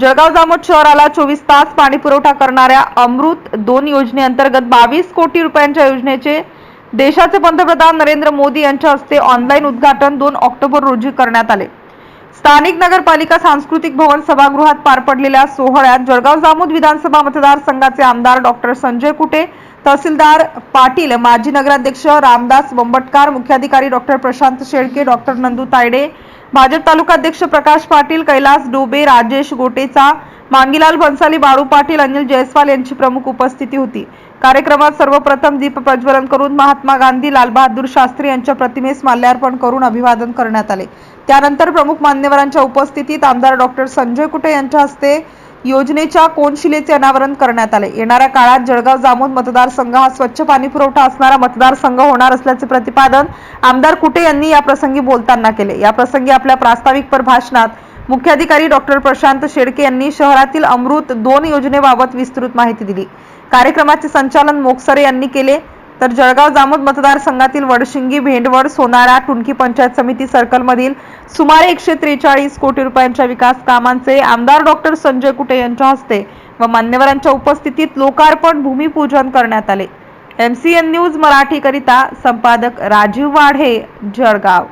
जळगाव जामोद शहराला चोवीस तास पाणी पुरवठा करणाऱ्या अमृत दोन योजनेअंतर्गत बावीस कोटी रुपयांच्या योजनेचे देशाचे पंतप्रधान नरेंद्र मोदी यांच्या हस्ते ऑनलाईन उद्घाटन दोन ऑक्टोबर रोजी करण्यात आले. स्थानिक नगरपालिका सांस्कृतिक भवन सभागृहात पार पडलेल्या सोहळ्यात जळगाव जामोद विधानसभा मतदारसंघाचे आमदार डॉक्टर संजय कुटे तहसीलदार पाटील माजी नगराध्यक्ष रामदास बंबटकार मुख्याधिकारी डॉक्टर प्रशांत शेळके डॉक्टर नंदू तायडे भाजप तालुकाध्यक्ष प्रकाश पाटील कैलास डोबे राजेश गोटेचा मांगीलाल भन्साली बाळू पाटील अनिल जयस्वाल यांची प्रमुख उपस्थिती होती. कार्यक्रमात सर्वप्रथम दीप प्रज्वलन करून महात्मा गांधी लालबहादूर शास्त्री यांच्या प्रतिमेस माल्यार्पण करून अभिवादन करण्यात आले. त्यानंतर प्रमुख मान्यवरांच्या उपस्थितीत आमदार डॉक्टर संजय कुटे यांच्या हस्ते योजनेच्या कोनशिलेचे अनावरण करण्यात आले. येणाऱ्या काळात जळगाव जामोद मतदारसंघ हा स्वच्छ पाणी पुरवठा असणारा मतदारसंघ होणार असल्याचे प्रतिपादन आमदार कुटे यांनी या प्रसंगी बोलताना केले. या प्रसंगी आपल्या प्रास्ताविकपर भाषणात मुख्याधिकारी डॉक्टर प्रशांत शेडके यांनी शहरातील अमृत दोन योजनेबाबत विस्तृत माहिती दिली. कार्यक्रमाचे संचालन मोकसरे यांनी केले. तर जळगाव जामोद मतदारसंघातील वडशिंगी भेंडवड सोनारा टुणकी पंचायत समिती सर्कलमधील सुमारे एकशे त्रेचाळीस कोटी रुपयांच्या विकास कामांचे आमदार डॉक्टर संजय कुटे यांच्या हस्ते व मान्यवरांच्या उपस्थितीत लोकार्पण भूमिपूजन करण्यात आले. एम सी एन न्यूज मराठीकरिता संपादक राजीव वाढे जळगाव.